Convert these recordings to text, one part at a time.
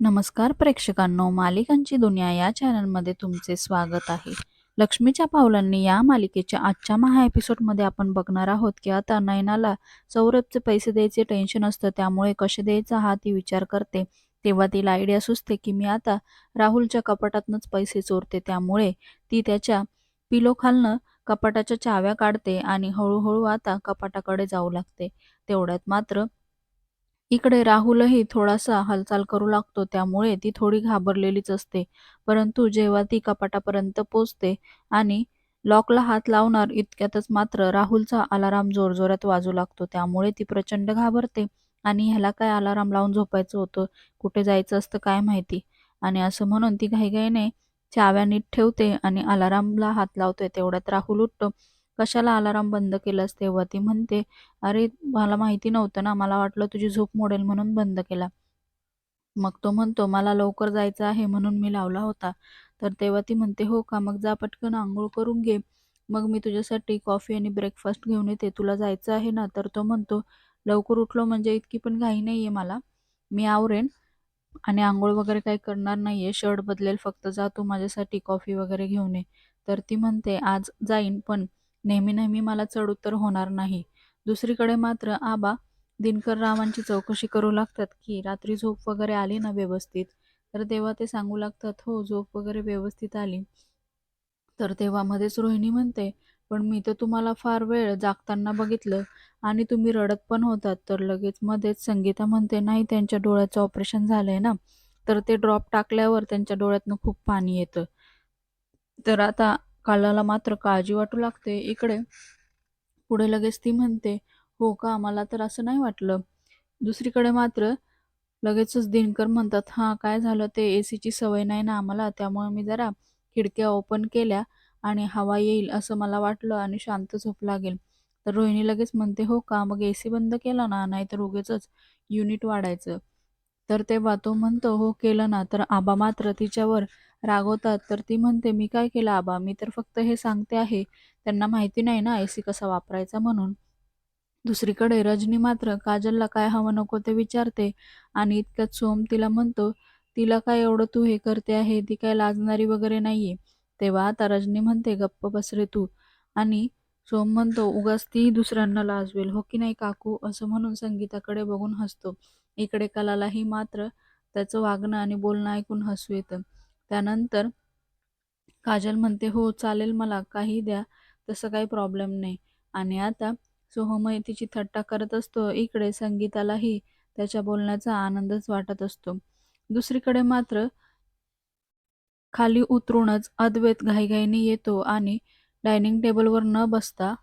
नमस्कार प्रेक्षकांनो मालिकांची दुनिया या चॅनलमध्ये तुमचे स्वागत आहे. लक्ष्मीच्या पावलांनी या मालिकेच्या आजच्या महा एपिसोडमध्ये आपण बघणार आहोत की आता नयनाला सौरभचे पैसे द्यायचे टेन्शन असतं त्यामुळे कसे द्यायचा हा ती विचार करते. तेव्हा तिला आयडिया सुचते की मी आता राहुलच्या कपाटातनंच पैसे चोरते त्यामुळे ती त्याच्या पिलोखालनं कपाटाच्या चाव्या काढते आणि हळूहळू आता कपाटाकडे जाऊ लागते. तेवढ्यात मात्र इकडे राहुलही थोडासा हालचाल करू लागतो त्यामुळे ती थोडी घाबरलेलीच असते. परंतु जेव्हा ती कपाटापर्यंत पोचते आणि लॉकला हात लावणार इतक्यातच मात्र राहुलचा अलाराम जोरजोरात वाजू लागतो. त्यामुळे ती प्रचंड घाबरते आणि ह्याला काय अलाराम लावून झोपायचं होतं? कुठे जायचं असतं काय माहिती? आणि असं म्हणून ती घाईघाईने चाव्या नीट ठेवते आणि अलारामला हात लावते. तेवढ्यात राहुल उठतो कशाला अलाराम बंद केलास तेव्हा? ती म्हणते अरे मला माहिती नव्हतं ना. मला वाटलं तुझी झोप मोडेल म्हणून बंद केला. मग तो म्हणतो मला लवकर जायचं आहे म्हणून मी लावला होता. तर तेव्हा ती म्हणते हो का? मग जा पटकन आंघोळ करून घे. मग मी तुझ्यासाठी कॉफी आणि ब्रेकफास्ट घेऊन येते. तुला जायचं आहे ना? तर तो म्हणतो लवकर उठलो म्हणजे इतकी पण घाई नाही आहे मला. मी आवरेन आणि आंघोळ वगैरे काही करणार नाही आहे शर्ट बदलेल फक्त जा तू माझ्यासाठी कॉफी वगैरे घेऊन ये. तर ती म्हणते आज जाईन पण नेहमी नेहमी मला चढउतर होणार नाही. दुसरीकडे मात्र आबा दिनकर रावांची चौकशी करू लागतात की रात्री झोप वगैरे आली ना व्यवस्थित? तर तेव्हा ते सांगू लागतात हो झोप वगैरे व्यवस्थित आली. तर तेव्हा मध्येच रोहिणी म्हणते पण मी तर तुम्हाला फार वेळ जागताना बघितलं आणि तुम्ही रडत पण होतात. तर लगेच मध्येच संगीता म्हणते नाही त्यांच्या डोळ्याचं ऑपरेशन झालंय ना. तर ते ड्रॉप टाकल्यावर त्यांच्या डोळ्यातनं खूप पाणी येतं. तर आता कालाला मात्र काळजी वाटू लागते. इकडे पुढे लगेच ती म्हणते हो का? मला तर असं नाही वाटलं. दुसरीकडे मात्र लगेचच दिनकर म्हणतात हां काय झालं? ते ए सीची सवय नाही ना आम्हाला त्यामुळे मी जरा खिडक्या ओपन केल्या आणि हवा येईल असं मला वाटलं आणि शांत झोप लागेल. तर रोहिणी लगेच म्हणते हो का? मग ए सी बंद केला ना? नाहीतर उगेच युनिट वाढायचं. तर तेव्हा तो म्हणतो हो केलं ना. तर आबा मात्र तिच्यावर रागवतात. तर ती म्हणते मी काय केलं आबा? मी तर फक्त हे सांगते आहे. त्यांना माहिती नाही ना ए सी कसा वापरायचा म्हणून. दुसरीकडे रजनी मात्र काजलला काय हवं नको ते विचारते आणि इतक्यात सोम तिला म्हणतो तिला काय एवढं तू हे करते आहे? ती काय लाजणारी वगैरे नाहीये. तेव्हा आता रजनी म्हणते गप्प बसरे तू. आणि सोम म्हणतो उगाच ती दुसऱ्यांना लाजवेल. हो की नाही काकू? असं म्हणून संगीताकडे बघून हसतो. इकडे कलालाही मात्र त्याचं वागणं आणि बोलणं ऐकून हसू येतं. त्यानंतर काजल म्हणते हो चालेल मला काही द्या तसं काही प्रॉब्लेम नाही. आणि आता सोहमय तिची थट्टा करत असतो. इकडे संगीतालाही त्याच्या बोलण्याचा आनंदच वाटत असतो. दुसरीकडे मात्र खाली उतरूनच अद्वैत घाईघाईने येतो आणि डायनिंग टेबलवर न बसता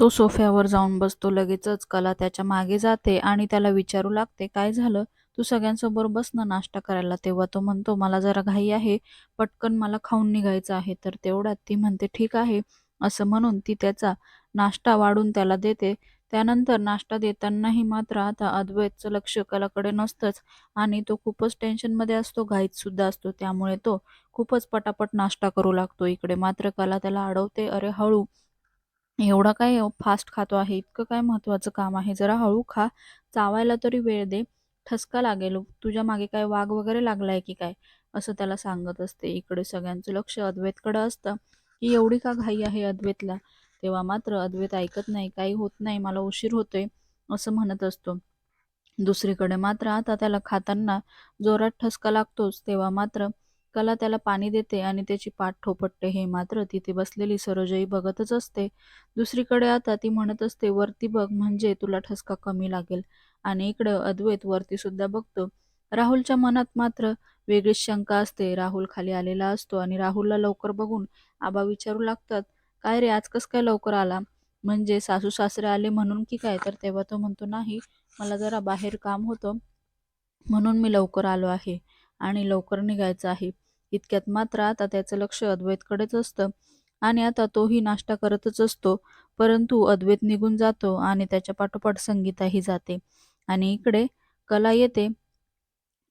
तो सोफ्यावर जाऊन बसतो. लगेचच कला त्याच्यामागे जाते आणि त्याला विचारू लागते काय झालं? तू सगळ्यांसोबत बस ना नाश्ता करायला. तेव्हा तो म्हणतो मला जरा घाई आहे पटकन मला खाऊन निघायचं आहे. तर तेवढ्यात ती म्हणते ठीक आहे. असं म्हणून ती त्याचा नाश्ता वाढून त्याला देते. त्यानंतर नाश्ता देतानाही मात्र आता अद्वैतचं लक्ष कलाकडे नसतंच आणि तो खूपच टेन्शनमध्ये असतो घाईत सुद्धा असतो. त्यामुळे तो खूपच पटापट नाश्ता करू लागतो इकडे. मात्र कला त्याला अडवते अरे हळू एवढा काय फास्ट खातो आहे? इतकं काय महत्वाचं काम आहे? जरा हळू खा चावायला तरी वेळ दे. ठसका लागेल. तुझ्या मागे काय वाघ वगैरे लागलाय की काय? असं त्याला सांगत असते. इकडे सगळ्यांचं लक्ष अद्वैतकडे असतं. की एवढी का घाई आहे अद्वैतला? तेव्हा मात्र अद्वैत ऐकत नाही काही होत नाही मला उशीर होतोय असं म्हणत असतो. दुसरीकडे मात्र आता त्याला खाताना जोरात ठसका लागतोच तेव्हा मात्र कला त्याला पाणी देते आणि त्याची पाठ ठोपटते. हे मात्र तिथे बसलेली सरोजई बघतच असते. दुसरीकडे आता ती म्हणत असते वरती बघ म्हणजे तुला ठसका कमी लागेल. आणि इकडं अद्वैत वरती सुद्धा बघतो. राहुलच्या मनात मात्र वेगळीच शंका असते. राहुल खाली आलेला असतो आणि राहुलला लवकर बघून आबा विचारू लागतात काय रे आज कस काय लवकर आला? म्हणजे सासू सासरे आले म्हणून की काय? तर तेव्हा तो म्हणतो नाही मला जरा बाहेर काम होतं म्हणून मी लवकर आलो आहे आणि लवकर निघायचं आहे. इतक्यात मात्र आता त्याचं लक्ष अद्वैतकडेच असतं आणि आता तोही नाश्ता करतच असतो. परंतु अद्वैत निघून जातो आणि त्याच्या पाठोपाठ संगीताही जाते. आणि इकडे कला येते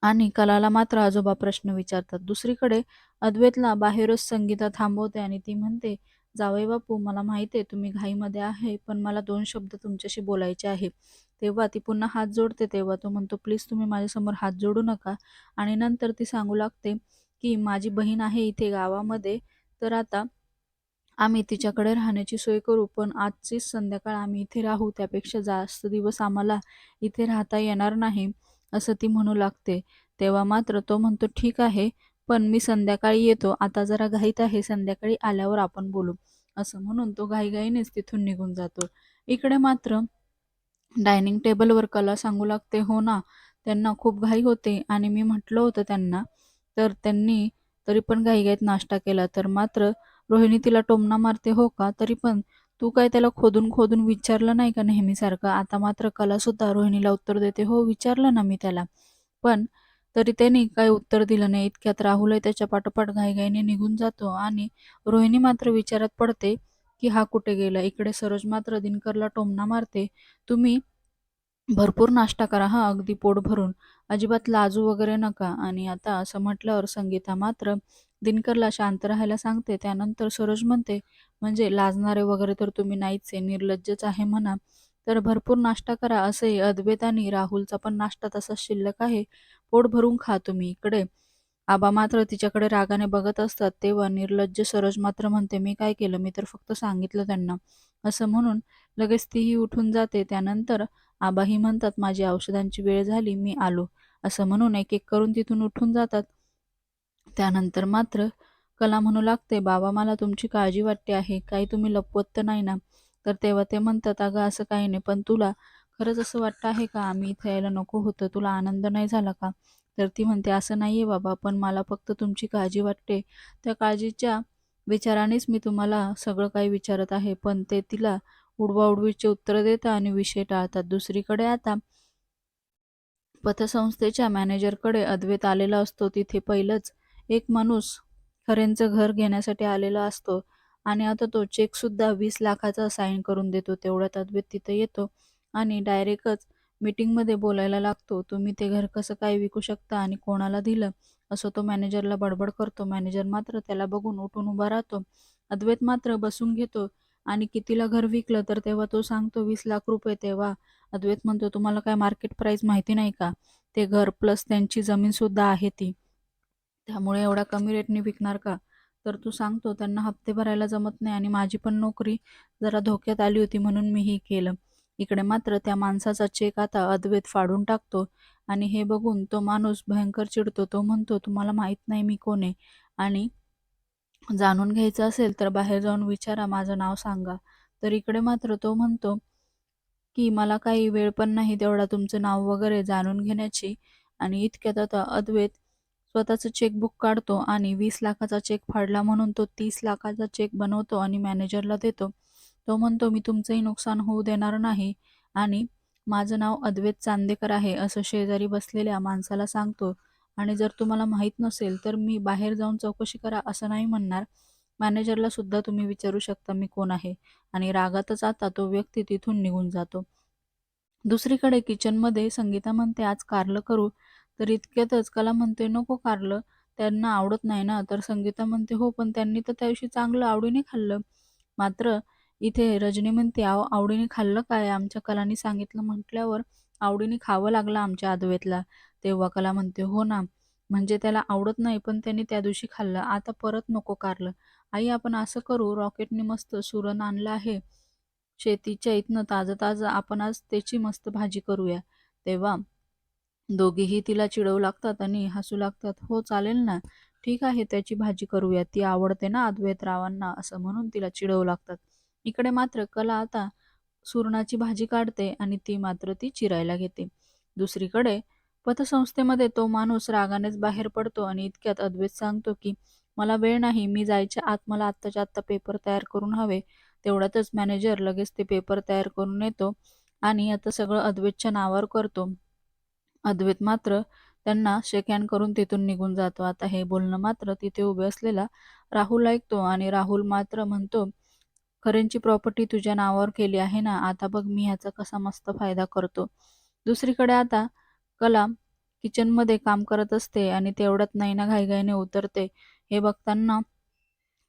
आणि कलाला मात्र आजोबा प्रश्न विचारतात. दुसरीकडे अद्वैतला बाहेरच संगीता थांबवते आणि ती म्हणते जावई बापू मला माहिती आहे तुम्ही घाईमध्ये आहे पण मला दोन शब्द तुमच्याशी बोलायचे आहे. तेव्हा ती पुन्हा हात जोडते तेव्हा तो म्हणतो प्लीज तुम्ही माझ्यासमोर हात जोडू नका. आणि नंतर ती सांगू लागते की माझी बहीण आहे इथे गावामध्ये तर आता आम्ही तिच्याकडे राहण्याची सोय करू पण आजचीच संध्याकाळ आम्ही इथे राहू त्यापेक्षा जास्त दिवस आम्हाला इथे राहता येणार नाही असं ती म्हणू लागते. तेव्हा मात्र तो म्हणतो ठीक आहे पण मी संध्याकाळी येतो. आता जरा घाईत आहे संध्याकाळी आल्यावर आपण बोलू. असं म्हणून तो घाईघाईनेच तिथून निघून जातो. इकडे मात्र डायनिंग टेबलवर कला सांगू लागते हो ना त्यांना खूप घाई होते आणि मी म्हटलं होतं त्यांना. तर त्यांनी तरी पण घाईघाईत नाश्ता केला. तर मात्र रोहिणी तिला टोमणा मारते हो का? तरी पण तू काय त्याला खोदून खोदून विचारलं नाही का नेहमीसारखं? आता मात्र कला सुद्धा रोहिणीला उत्तर देते. हो विचारलं ना मी त्याला. पण तरी त्यांनी काही उत्तर दिलं नाही. इतक्यात राहुलही त्याच्या पाठोपाठ घाईघाईने निघून जातो आणि रोहिणी मात्र विचारात पडते की हा कुठे गेला? इकडे सरोज मात्र दिनकरला टोमणा मारते. तुम्ही भरपूर नाश्ता करा हा अगदी पोट भरून. अजिबात लाजू वगैरे नका. आणि आता असं म्हटल्यावर संगीता मात्र दिनकरला शांत राहायला सांगते. त्यानंतर सरोज म्हणते म्हणजे लाजणारे वगैरे तर तुम्ही नाहीच आहे निर्लज्जच आहे म्हणा. तर भरपूर नाश्ता करा असंही अद्वैत आणि राहुलचा पण नाश्ता तसाच शिल्लक आहे. पोट भरून खा तुम्ही इकडे. आबा मात्र तिच्याकडे रागाने बघत असतात तेव्हा निर्लज्ज सरोज मात्र म्हणते मी काय केलं? मी तर फक्त सांगितलं त्यांना. असं म्हणून लगेच तीही उठून जाते. त्यानंतर आबाही म्हणतात माझी औषधांची वेळ झाली मी आलो. असं म्हणून एक एक करून तिथून उठून जातात. त्यानंतर मात्र कला म्हणू लागते बाबा मला तुमची काळजी वाटते आहे. काही तुम्ही लपवत तर नाही ना? तर तेव्हा ते म्हणतात अगं असं काही नाही पण तुला खरंच असं वाटतं आहे का? आम्ही इथे यायला नको होतं. तुला आनंद नाही झाला का? तर ती म्हणते असं नाही आहे बाबा पण मला फक्त तुमची काळजी वाटते. त्या काळजीच्या विचारानेच मी तुम्हाला सगळं काही विचारत आहे. पण ते तिला उडवाउडवीचे उत्तर देतात आणि विषय टाळतात. दुसरीकडे आता पतसंस्थेच्या मॅनेजरकडे अद्वैत आलेला असतो. तिथे पहिलंच एक माणूस खरेंचं घर घेण्यासाठी आलेला असतो आणि आता तो चेकसुद्धा वीस लाखाचा साईन करून देतो. तेवढ्यात अद्वैत तिथे येतो. आणि डायरेक्टच मीटिंगमध्ये बोलायला लागतो. तुम्ही ते घर कसं काय विकू शकता आणि कोणाला दिलं? असं तो मॅनेजरला बडबड करतो. मॅनेजर मात्र त्याला बघून उठून उभा राहतो. अद्वैत मात्र बसून घेतो. आणि कितीला घर विकलं तर तेव्हा तो सांगतो वीस लाख रुपये तेव्हा. अद्वैत म्हणतो तुम्हाला काय मार्केट प्राइस माहिती नाही का? ते घर प्लस त्यांची जमीनसुद्धा आहे ती. त्यामुळे एवढा कमी रेटने विकणार का? तर तू सांगतो त्यांना हप्ते भरायला जमत नाही आणि माझी पण नोकरी जरा धोक्यात आली होती म्हणून मी हे केलं. इकडे मात्र त्या माणसाचा चेक आता अद्वैत फाडून टाकतो. आणि हे बघून तो माणूस भयंकर चिडतो. तो म्हणतो तुम्हाला माहीत नाही मी कोण आहे. आणि जाणून घ्यायचं असेल तर बाहेर जाऊन विचारा माझं नाव सांगा. तर इकडे मात्र तो म्हणतो की मला काही वेळ पण नाही तेवढा तुमचं नाव वगैरे जाणून घेण्याची. आणि इतक्यात आता अद्वैत स्वतःचं चेकबुक काढतो आणि वीस लाखाचा चेक फाडला म्हणून तो तीस लाखाचा चेक बनवतो आणि मॅनेजरला देतो. तो म्हणतो मी तुमचंही नुकसान होऊ देणार नाही आणि माझं नाव अद्वैत चांदेकर आहे असं शेजारी बसलेल्या माणसाला सांगतो. आणि जर तुम्हाला माहीत नसेल तर मी बाहेर जाऊन चौकशी करा असं नाही म्हणणार. मॅनेजरला सुद्धा तुम्ही विचारू शकता मी कोण आहे. आणि रागातच आता तो व्यक्ती तिथून निघून जातो. दुसरीकडे किचनमध्ये संगीता म्हणते आज कारलं करू. तर इतक्यातच कला म्हणते नको कारलं त्यांना आवडत नाही ना. तर संगीता म्हणते हो पण त्यांनी तर त्या दिवशी चांगलं आवडीने खाल्लं. मात्र इथे रजनी म्हणते आव आवडीने खाल्लं काय? आमच्या कलाने सांगितलं म्हटल्यावर आवडीने खावं लागलं आमच्या आदवेतला. तेव्हा कला म्हणते हो ना म्हणजे त्याला आवडत नाही पण त्यांनी त्या दिवशी खाल्लं. आता परत नको कारलं. आई आपण असं करू रॉकेटने मस्त सुरण आणलं आहे. शेतीच्या इथनं ताजं ताजं आपण आज त्याची मस्त भाजी करूया. तेव्हा दोघेही तिला चिडवू लागतात आणि हसू लागतात. हो चालेल ना. ठीक आहे त्याची भाजी करूया. ती आवडते ना अद्वैत रावांना? असं म्हणून तिला चिडवू लागतात. इकडे मात्र कला आता सुरणाची भाजी काढते आणि ती मात्र ती चिरायला घेते. दुसरीकडे पतसंस्थेमध्ये तो माणूस रागानेच बाहेर पडतो आणि इतक्यात अद्वैत सांगतो की मला वेळ नाही मी जायच्या आत मला आत्ताच्या आत्ता पेपर तयार करून हवे. तेवढ्यातच मॅनेजर लगेच ते पेपर तयार करून येतो आणि आता सगळं अद्वैतच्या नावावर करतो. अद्वैत मात्र त्यांना शेक हँड करून तिथून निघून जातो. आता हे बोलणं मात्र तिथे उभे असलेला राहुल ऐकतो आणि राहुल मात्र म्हणतो खरेंची प्रॉपर्टी तुझ्या नावावर केली आहे ना आता बघ मी ह्याचा कसा मस्त फायदा करतो. दुसरीकडे आता कला किचनमध्ये काम करत असते आणि तेवढ्यात नैना घाईघाईने उतरते. हे बघताना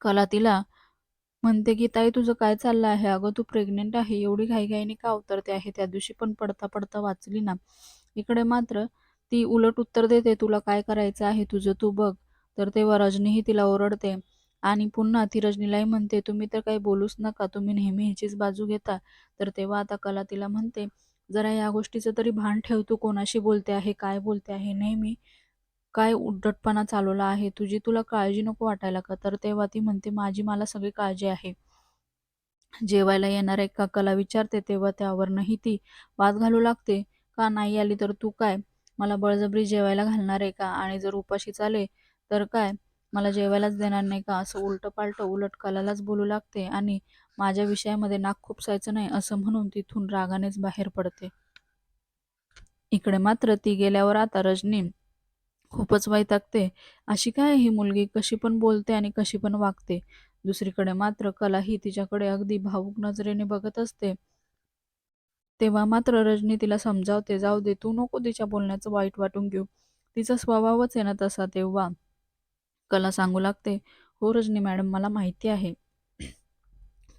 कला तिला म्हणते की ताई तुझं काय चाललं आहे? अगं तू प्रेग्नेंट आहे. एवढी घाईघाईने का उतरते आहे? त्या दिवशी पण पडता पडता वाचली ना. इकडे मात्र ती उलट उत्तर देते तुला काय करायचं आहे? तुझं तू बघ. तर तेव्हा रजनीही तिला ओरडते. आणि पुन्हा ती रजनीलाही म्हणते तुम्ही तर काही बोलूच नका तुम्ही नेहमी ह्याचीच बाजू घेता. तर तेव्हा आता कला तिला म्हणते जरा या गोष्टीचं तरी भान ठेव तू कोणाशी बोलते आहे काय बोलते आहे नेहमी काय उद्धटपणा चालवला आहे तुझी तुला काळजी नको वाटायला का? तर तेव्हा ती म्हणते माझी मला सगळी काळजी आहे. जेवायला येणार एका काकाला विचारते तेव्हा त्यावरनंही ती वाद घालू लागते. का नाही आली तर तू काय? मला बळजबरी जेवायला घालणार आहे का? आणि जर उपाशी चाले तर काय? मला जेवायलाच देणार नाही का? असं उलटं पालटं उलट कलालाच बोलू लागते आणि माझ्या विषयामध्ये नाक खुपसायचं नाही असं म्हणून तिथून रागानेच बाहेर पडते. इकडे मात्र ती गेल्यावर आता रजनी खूपच वैतागते. अशी काय ही मुलगी? कशी पण बोलते आणि कशी पण वागते. दुसरीकडे मात्र कला ही तिच्याकडे अगदी भावूक नजरेने बघत असते. तेव्हा मात्र रजनी तिला समजावते जाऊ दे तू नको तिच्या बोलण्याचं वाईट वाटून घेऊ. तिचा स्वभावच आहे ना तसा तेव्हा. कला सांगू लागते. हो रजनी मॅडम मला माहिती आहे.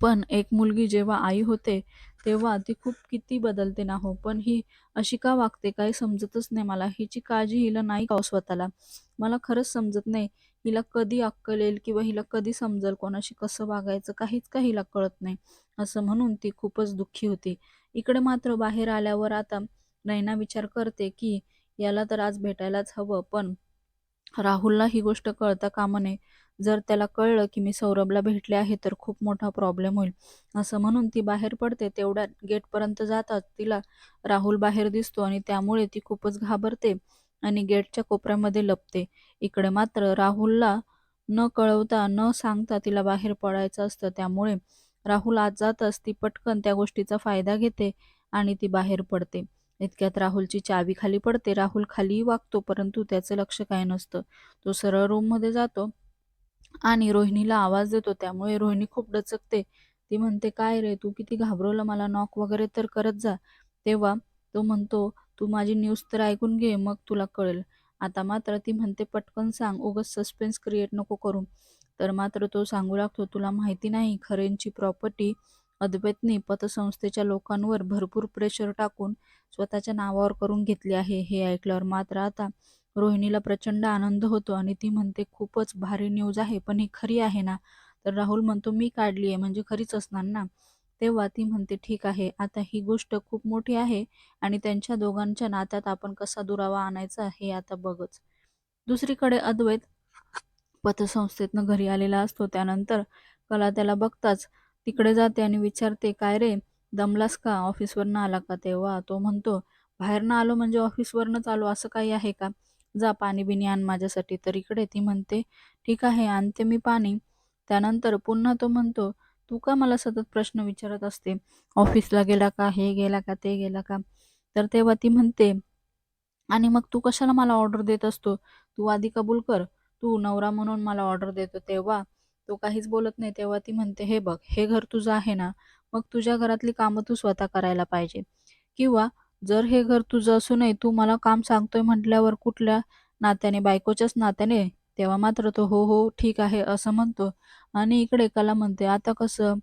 पण एक मुलगी जेव्हा आई होते तेव्हा ती खूप किती बदलते ना हो. पण ही अशी का वागते काही समजतच नाही मला. हिची काळजी हिला नाही का हो स्वतःला? मला खरंच समजत नाही. हिला कधी अक्कल येईल किंवा हिला कधी समजेल कोणाशी कसं वागायचं काहीच का हिला कळत नाही? असं म्हणून ती खूपच दुःखी होती. इकडे मात्र बाहेर आल्यावर आता नैना विचार करते की याला तर आज भेटायलाच हवं पण राहुलला ही गोष्ट कळता कामा नये. जर त्याला कळलं की मी सौरभला भेटले आहे तर खूप मोठा प्रॉब्लेम होईल. असं म्हणून ती बाहेर पडते. तेवढ्या गेटपर्यंत जातात. तिला राहुल बाहेर दिसतो आणि त्यामुळे ती खूपच घाबरते आणि गेटच्या कोपऱ्यामध्ये लपते. इकडे मात्र राहुलला न कळवता न सांगता तिला बाहेर पडायचं असतं. त्यामुळे राहुल आज जातच ती पटकन त्या गोष्टीचा फायदा घेते आणि ती बाहेर पडते. इतक्यात राहुलची चावी खाली पडते. राहुल खालीही वागतो परंतु त्याचं लक्ष काय नसतं. तो सरळ रूममध्ये जातो आणि रोहिणीला आवाज देतो. त्यामुळे रोहिणी खूप डचकते. ती म्हणते काय रे तू किती घाबरवलं मला नॉक वगैरे तर करत जा. तेव्हा तो म्हणतो तू माझी न्यूज तर ऐकून घे मग तुला कळेल. आता मात्र ती म्हणते पटकन सांग उगस सस्पेन्स क्रिएट नको करू. तर मात्र तो सांगू लागतो तुला माहिती नाही खरेंची प्रॉपर्टी अद्वैतने पतसंस्थेच्या लोकांवर भरपूर प्रेशर टाकून स्वतःच्या नावावर करून घेतली आहे. हे ऐकल्यावर मात्र आता रोहिणीला प्रचंड आनंद होतो आणि ती म्हणते खूपच भारी न्यूज आहे पण ही खरी आहे ना? तर राहुल म्हणतो मी काढली आहे म्हणजे खरीच असणार ना? तेव्हा ती म्हणते ठीक आहे आता ही गोष्ट खूप मोठी आहे आणि त्यांच्या दोघांच्या नात्यात आपण कसा दुरावा आणायचा हे आता बघच. दुसरीकडे अद्वैत पतसंस्थेतनं घरी आलेला असतो. त्यानंतर कला त्याला बघताच तिकडे जाते आणि विचारते काय रे? दमलास का? ऑफिसवरनं आला का तेव्हा? तो म्हणतो बाहेरनं आलो म्हणजे ऑफिसवरनंच आलो असं काही आहे का? जा पाणी बिनी आण माझ्यासाठी. तर इकडे ती म्हणते ठीक आहे आणते मी पाणी. त्यानंतर पुन्हा तो म्हणतो तू का मला सतत प्रश्न विचारत असते? ऑफिसला गेला का? हे गेला का? ते गेला का? तर तेव्हा ती म्हणते आणि मग तू कशाला मला ऑर्डर देत असतो? तू आधी कबूल कर. तू नवरा म्हणून मला ऑर्डर देतो तेव्हा. तो काहीच बोलत नाही. तेव्हा ती म्हणते हे बघ हे घर तुझं आहे ना मग तुझ्या घरातली कामं तू स्वतः करायला पाहिजे. किंवा जर हे घर तुझं असू नये तू मला काम सांगतोय म्हटल्यावर कुठल्या नात्याने बायकोच्याच नात्याने? तेव्हा मात्र तो हो हो ठीक आहे असं म्हणतो. आणि इकडे कला म्हणते आता कसं?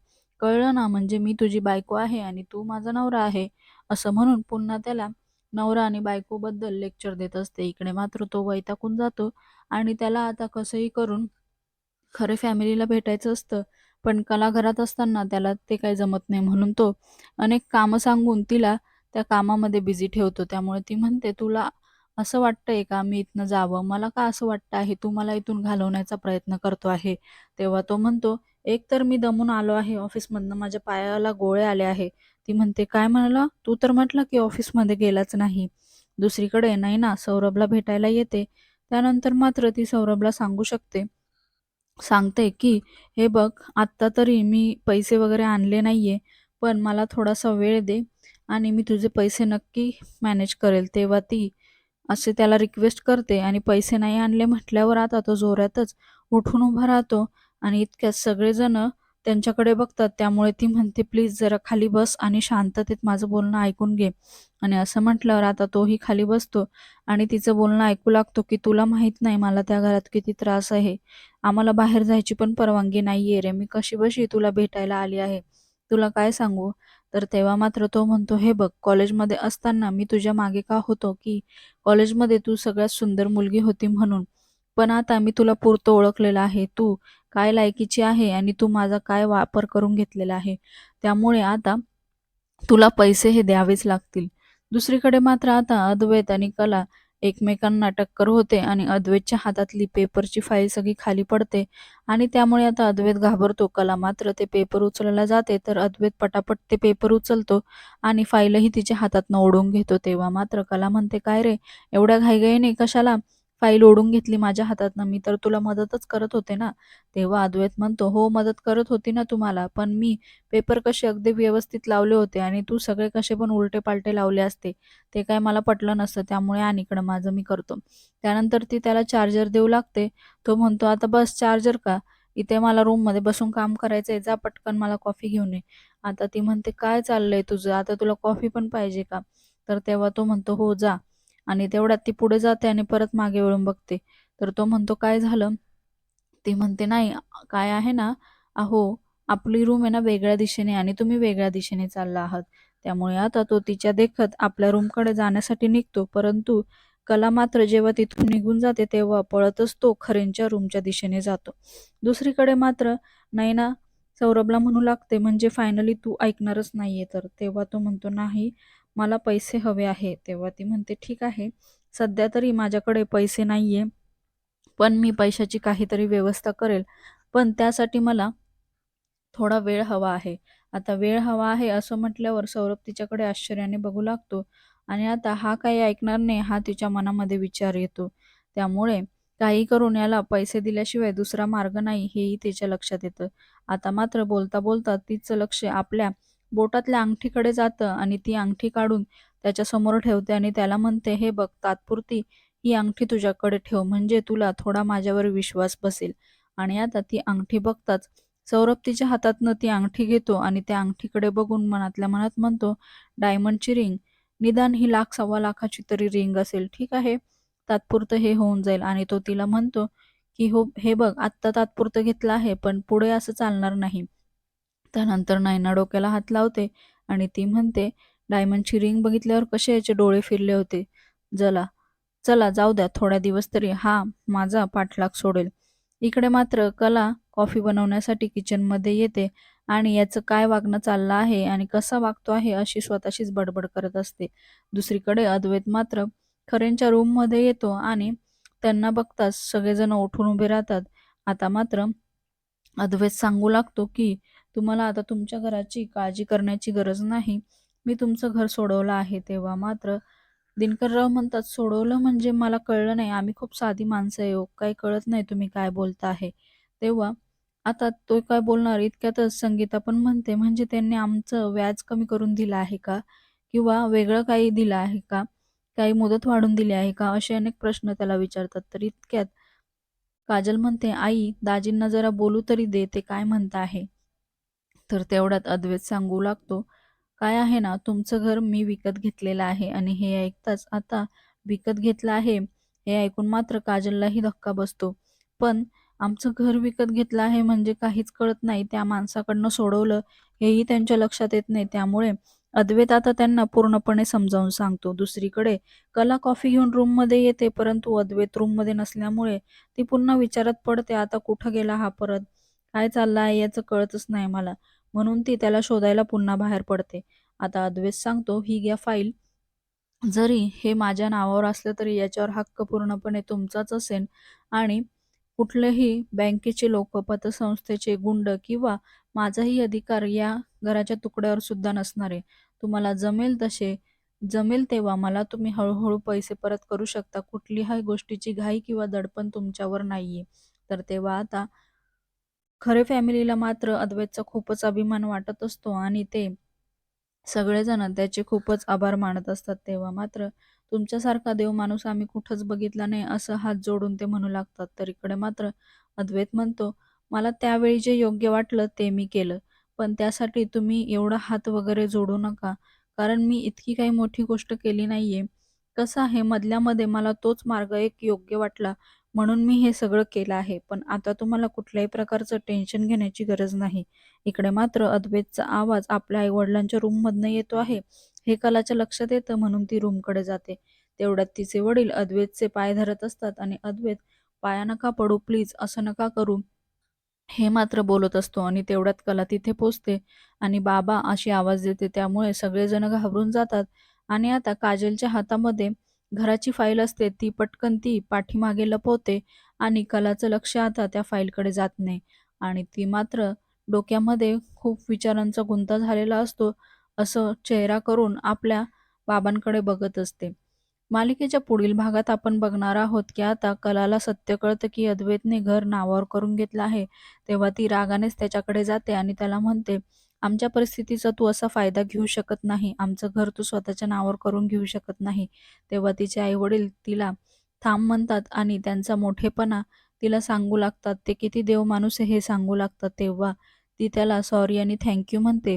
कळलं ना म्हणजे मी तुझी बायको आहे आणि तू माझा नवरा आहे. असं म्हणून पुन्हा त्याला नवरा आणि बायकोबद्दल लेक्चर देत असते. इकडे मात्र तो वैताकून जातो आणि त्याला आता कसंही करून खरे फॅमिलीला भेटायचं असतं पण कला घरात असताना त्याला ते काही जमत नाही म्हणून तो अनेक कामं सांगून तिला त्या कामामध्ये बिझी ठेवतो. त्यामुळे ती म्हणते तुला असं वाटतंय का मी इथनं जावं? मला का असं वाटतं आहे? तू मला इथून घालवण्याचा प्रयत्न करतो आहे. तेव्हा तो म्हणतो एक तर मी दमून आलो आहे ऑफिसमधनं माझ्या पायाला गोळे आले आहे. ती म्हणते काय म्हणाला? तू तर म्हटलं की ऑफिसमध्ये गेलाच नाही. दुसरीकडे नाही ना सौरभला भेटायला येते. त्यानंतर मात्र ती सौरभला सांगू शकते. सांगते की हे बघ आत्ता तरी मी पैसे वगैरे आणले नाहीये पण मला थोडासा वेळ दे आणि मी तुझे पैसे नक्की मॅनेज करेल. तेव्हा ती असे त्याला रिक्वेस्ट करते आणि पैसे नाही आणले म्हटल्यावर आता तो जोरातच उठून उभा राहतो आणि इतक्यात सगळेजण त्यांच्याकडे बघतात त्यामुळे ती म्हणते प्लीज जरा खाली बस आणि शांततेत माझं बोलणं ऐकून घे. आणि असं म्हटल्यावर आता तोही खाली बसतो आणि तिचं बोलणं ऐकू लागतो की तुला माहीत नाही मला त्या घरात किती त्रास आहे. आम्हाला बाहेर जायची पण परवानगी नाहीये रे. मी कशी बशी तुला भेटायला आली आहे? तुला काय सांगू? तर तेव्हा मात्र तो म्हणतो हे बघ कॉलेजमध्ये असताना मी तुझ्या मागे का होतो की कॉलेजमध्ये तू सगळ्यात सुंदर मुलगी होती म्हणून. पण आता मी तुला पुरतं ओळखलेलं आहे. तू काय लायकीची आहे आणि तू माझा काय वापर करून घेतलेला आहे? त्यामुळे आता तुला पैसे हे द्यावेच लागतील. दुसरीकडे मात्र आता अद्वैत आणि कला एकमेकांना टक्कर होते आणि अद्वैतच्या हातातली पेपरची फाईल सगळी खाली पडते आणि त्यामुळे आता अद्वैत घाबरतो. कला मात्र ते पेपर उचलायला जाते तर अद्वैत पटापट ते पेपर उचलतो आणि फाईलही तिच्या हातातनं ओढून घेतो. तेव्हा मात्र कला म्हणते काय रे एवढ्या घाईघाईने कशाला फाईल ओढून घेतली माझ्या हातातनं. मी तर तुला मदतच करत होते ना. तेव्हा अद्वैत म्हणतो हो मदत करत होती ना तुम्हाला पण मी पेपर कसे अगदी व्यवस्थित लावले होते आणि तू सगळे कसे पण उलटे पालटे लावले असते. ते काय मला पटलं नसतं त्यामुळे आणि इकडं माझं मी करतो. त्यानंतर ती त्याला चार्जर देऊ लागते. तो म्हणतो आता बस चार्जर का? इथे मला रूममध्ये बसून काम करायचं आहे जा पटकन मला कॉफी घेऊन ये. आता ती म्हणते काय चाललंय तुझं? आता तुला कॉफी पण पाहिजे का? तर तेव्हा तो म्हणतो हो जा. आणि तेवढ्यात ती पुढे जाते आणि परत मागे वळून बघते. तर तो म्हणतो काय झालं? ती म्हणते नाही काय आहे ना अहो आपली रूम आहे ना वेगळ्या दिशेने आणि तुम्ही वेगळ्या दिशेने चालला आहात. त्यामुळे आता तो तिच्या देखत आपल्या रूमकडे जाण्यासाठी निघतो. परंतु कला मात्र जेव्हा तिथून निघून जाते तेव्हा पळतच तो खरेंच्या रूमच्या दिशेने जातो. दुसरीकडे मात्र नैना सौरभला म्हणू लागते म्हणजे फायनली तू ऐकणारच नाहीये. तर तेव्हा तो म्हणतो नाही मला पैसे हवे आहे. तेव्हा ती म्हणते ठीक आहे. सध्या तरी माझ्याकडे पैसे नाही आहे पण मी पैशाची काहीतरी व्यवस्था करेल. पण त्यासाठी मला थोडा वेळ हवा आहे. आता वेळ हवा आहे असं म्हटल्यावर सौरभ तिच्याकडे आश्चर्याने बघू लागतो आणि आता हा काही ऐकणार नाही हा तिच्या मनामध्ये विचार येतो. त्यामुळे काही करून याला पैसे दिल्याशिवाय दुसरा मार्ग नाही हेही तिच्या लक्षात येतं. आता मात्र बोलता बोलता तिचं लक्ष आपल्या बोटातल्या अंगठीकडे जातं आणि ती अंगठी काढून त्याच्यासमोर ठेवते आणि त्याला म्हणते हे बघ तात्पुरती ही अंगठी तुझ्याकडे ठेव म्हणजे तुला थोडा माझ्यावर विश्वास बसेल. आणि आता ती अंगठी बघताच सौरभ तिच्या हातातनं ती अंगठी घेतो आणि त्या अंगठीकडे बघून मनातल्या मनात म्हणतो डायमंडची रिंग निदान ही लाख सव्वा लाखाची तरी रिंग असेल ठीक आहे? तात्पुरतं हे होऊन जाईल. आणि तो तिला म्हणतो की हो हे बघ आत्ता तात्पुरतं घेतलं आहे पण पुढे असं चालणार नाही. त्यानंतर नायना डोक्याला हात लावते आणि ती म्हणते डायमंडची रिंग बघितल्यावर कसे याचे डोळे फिरले होते? जला चला जाऊ द्या थोड्या दिवस तरी. हा माझा पाठलाग सोडेल. इकडे मात्र कला कॉफी बनवण्यासाठी किचनमध्ये येते आणि याचं काय वागणं चाललं आहे आणि कसा वागतो आहे अशी स्वतःशीच बडबड करत असते. दुसरीकडे अद्वैत मात्र खरेंच्या रूममध्ये येतो आणि त्यांना बघताच सगळेजण उठून उभे राहतात. आता मात्र अद्वैत सांगू लागतो की तुम्हाला आता तुमच्या घराची काळजी करण्याची गरज नाही. मी तुमचं घर सोडवलं आहे तेव्हा मात्र दिनकरराव म्हणतात सोडवलं म्हणजे मला कळलं नाही. आम्ही खूप साधी माणसं आहे हो. काही कळत नाही तुम्ही काय बोलता आहे. तेव्हा आता तो काय बोलणार? इतक्यातच संगीता पण म्हणते म्हणजे त्यांनी आमचं व्याज कमी करून दिलं आहे का? किंवा वेगळं काही दिलं आहे का? काही मुदत वाढून दिली आहे का? असे अनेक प्रश्न त्याला विचारतात. तर इतक्यात काजल म्हणते आई दाजींना जरा बोलू तरी दे. ते काय म्हणत आहे? तर तेवढ्यात अद्वैत सांगू लागतो काय आहे ना तुमचं घर मी विकत घेतलेलं आहे आणि हे ऐकताच आता विकत घेतलं आहे हे ऐकून मात्र काजललाही धक्का बसतो. पण आमचं घर विकत घेतलं आहे म्हणजे काहीच कळत नाही त्या माणसाकडनं सोडवलं हेही त्यांच्या लक्षात येत नाही. त्यामुळे अद्वैत आता त्यांना पूर्णपणे समजावून सांगतो. दुसरीकडे कला कॉफी घेऊन रूममध्ये येते परंतु अद्वैत रूममध्ये नसल्यामुळे ती पुन्हा विचारत पडते आता कुठं गेला हा परत? काय चाललं आहे याचं कळतच नाही मला. म्हणून ती त्याला शोधायला पुन्हा बाहेर पडते. आता अद्वैत सांगतो ही घ्या फाईल जरी हे माझ्या नावावर असलं तरी याच्यावर हक्क पूर्णपणे तुमचाच असेल आणि कुठलेही बँकेचे लोक पतसंस्थेचे गुंड किंवा माझाही अधिकार या घराच्या तुकड्यावर सुद्धा नसणार आहे. तुम्हाला जमेल तसे जमेल तेव्हा मला तुम्ही हळूहळू पैसे परत करू शकता. कुठलीही गोष्टीची घाई किंवा दडपण तुमच्यावर नाहीये. तर तेव्हा आता खरे फॅमिलीला मात्र अद्वैतचा खूपच अभिमान वाटत असतो आणि ते सगळेजण त्याचे खूपच आभार मानत असतात तेव्हा मात्र तुमच्यासारखा देव माणूस आम्ही कुठंच बघितला नाही असं हात जोडून ते म्हणू लागतात तर इकडे मात्र अद्वैत म्हणतो मला त्यावेळी जे योग्य वाटलं ते मी केलं. पण त्यासाठी तुम्ही एवढा हात वगैरे जोडू नका. कारण मी इतकी काही मोठी गोष्ट केली नाहीये. कसं आहे मधल्यामध्ये मला तोच मार्ग एक योग्य वाटला म्हणून मी हे सगळं केलं आहे. पण आता तुम्हाला कुठल्याही प्रकारचं टेन्शन घेण्याची गरज नाही. इकडे मात्र अद्वैतचा आवाज आपल्या आई-वडिलांच्या रूममधनं येतो आहे. हे कलाच्या लक्षात येतं म्हणून ती रूमकडे जाते. तेवढ्यात तिचे वडील अद्वैतचे पाय धरत असतात आणि अद्वैत "पाया नका पडू प्लीज, असं नका करू." हे मात्र बोलत असतो आणि तेवढ्यात कला तिथे पोचते आणि बाबा अशी आवाज देते. त्यामुळे सगळेजण घाबरून जातात आणि आता काजलच्या हातामध्ये घराची फाईल असते. ती पटकन ती पाठीमागे लपवते आणि कलाचं लक्ष आता त्या फाईलकडे जात नाही आणि ती मात्र डोक्यामध्ये खूप विचारांचा गुंता झालेला असतो. असं चेहरा करून आपल्या बाबांकडे बघत असते. मालिकेच्या पुढील भागात आपण बघणार आहोत की आता कलाला सत्य कळतं की अद्वैतने घर नावावर करून घेतलं आहे. तेव्हा ती रागानेच त्याच्याकडे जाते आणि त्याला म्हणते, "आमच्या परिस्थितीचा तू असा फायदा घेऊ शकत नाही. आमचं घर तू स्वतःच्या नावावर करून घेऊ शकत नाही." तेव्हा तिचे आई-वडील तिला थांब म्हणतात आणि त्यांचा मोठेपणा तिला सांगू लागतात. ते किती देवमाणूस आहे हे सांगू लागतात. तेव्हा ती त्याला सॉरी आणि थँक्यू म्हणते.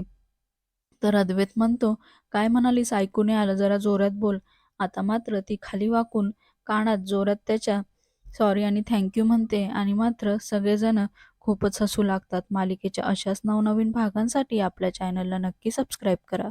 तर अद्वैत म्हणतो, "काय म्हणालीस? ऐकू आलं. जरा जोरात बोल." आता मात्र ती खाली वाकून कानात जोरात त्याच्या सॉरी आणि थँक्यू म्हणते आणि मात्र सगळेजण खूपच हसू लागतात. मालिकेच्या अशाच नवनवीन भागांसाठी आपल्या चॅनलला नक्की सबस्क्राईब करा.